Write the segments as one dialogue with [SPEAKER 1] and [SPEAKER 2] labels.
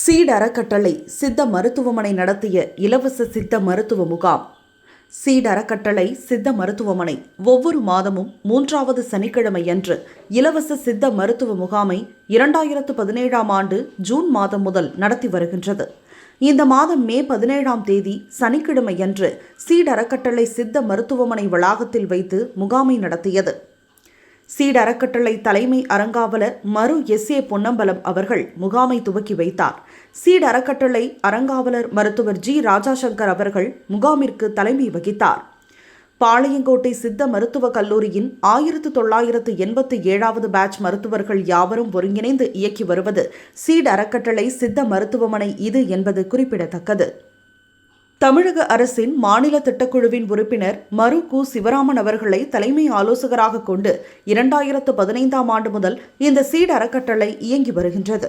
[SPEAKER 1] Seat அறக்கட்டளை சித்த மருத்துவமனை நடத்திய இலவச சித்த மருத்துவ முகாம். சீட் அறக்கட்டளை சித்த மருத்துவமனை ஒவ்வொரு மாதமும் மூன்றாவது சனிக்கிழமையன்று இலவச சித்த மருத்துவ முகாமை இரண்டாயிரத்து பதினேழாம் ஆண்டு ஜூன் மாதம் முதல் நடத்தி வருகின்றது. இந்த மாதம் மே பதினேழாம் தேதி சனிக்கிழமையன்று சீட் அறக்கட்டளை சித்த மருத்துவமனை வளாகத்தில் வைத்து முகாமை நடத்தியது. சீட் அறக்கட்டளை தலைமை அறங்காவலர் மரு எஸ் ஏ பொன்னம்பலம் அவர்கள் முகாமை துவக்கி வைத்தார். சீட் அறக்கட்டளை அறங்காவலர் மருத்துவர் ஜி. ராஜாசங்கர் அவர்கள் முகாமிற்கு தலைமை வகித்தார். பாளையங்கோட்டை சித்த மருத்துவக் கல்லூரியின் ஆயிரத்து தொள்ளாயிரத்து எண்பத்தி ஏழாவது பேட்ச் மருத்துவர்கள் யாவரும் ஒருங்கிணைந்து இயக்கி வருவது சீட் அறக்கட்டளை சித்த மருத்துவமனை இது என்பது குறிப்பிடத்தக்கது. தமிழக அரசின் மாநில திட்டக்குழுவின் உறுப்பினர் மரு கு. சிவராமன் அவர்களை தலைமை ஆலோசகராக கொண்டு இரண்டாயிரத்து பதினைந்தாம் ஆண்டு முதல் இந்த சீட் அறக்கட்டளை இயங்கி வருகின்றது.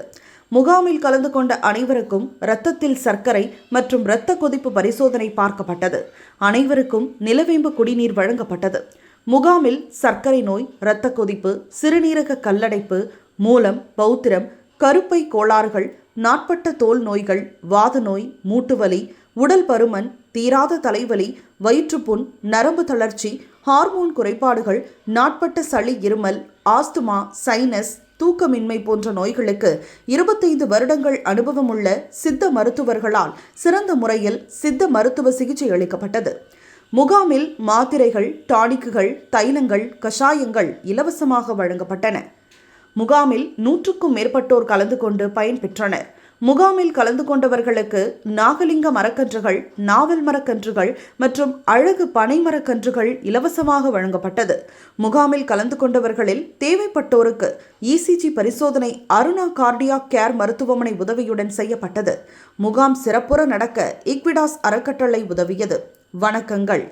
[SPEAKER 1] முகாமில் கலந்து கொண்ட அனைவருக்கும் இரத்தத்தில் சர்க்கரை மற்றும் இரத்த கொதிப்பு பரிசோதனை பார்க்கப்பட்டது. அனைவருக்கும் நிலவேம்பு குடிநீர் வழங்கப்பட்டது. முகாமில் சர்க்கரை நோய் இரத்த கொதிப்பு சிறுநீரக கல்லடைப்பு மூலம் பௌத்திரம் கருப்பை கோளாறுகள் நாட்பட்ட தோல் நோய்கள் வாத நோய் மூட்டுவலி உடல் பருமன் தீராத தலைவலி வயிற்றுப்புண் நரம்பு தளர்ச்சி ஹார்மோன் குறைபாடுகள் நாட்பட்ட சளி இருமல் ஆஸ்துமா சைனஸ் தூக்கமின்மை போன்ற நோய்களுக்கு இருபத்தைந்து வருடங்கள் அனுபவமுள்ள சித்த மருத்துவர்களால் சிறந்த முறையில் சித்த மருத்துவ சிகிச்சை அளிக்கப்பட்டது. முகாமில் மாத்திரைகள் டானிக்குகள் தைலங்கள் கஷாயங்கள் இலவசமாக வழங்கப்பட்டன. முகாமில் நூற்றுக்கும் மேற்பட்டோர் கலந்து கொண்டு பயன்பெற்றனர் முகாமில் கலந்து கொண்டவர்களுக்கு நாகலிங்க மரக்கன்றுகள் நாவல் மரக்கன்றுகள் மற்றும் அழகு பனை மரக்கன்றுகள் இலவசமாக வழங்கப்பட்டது. முகாமில் கலந்து கொண்டவர்களில் தேவைப்பட்டோருக்கு இசிஜி பரிசோதனை அருணா கார்டியா கேர் மருத்துவமனை உதவியுடன் செய்யப்பட்டது. முகாம் சிறப்புற நடக்க இக்விடாஸ் அறக்கட்டளை உதவியது. வணக்கங்கள்.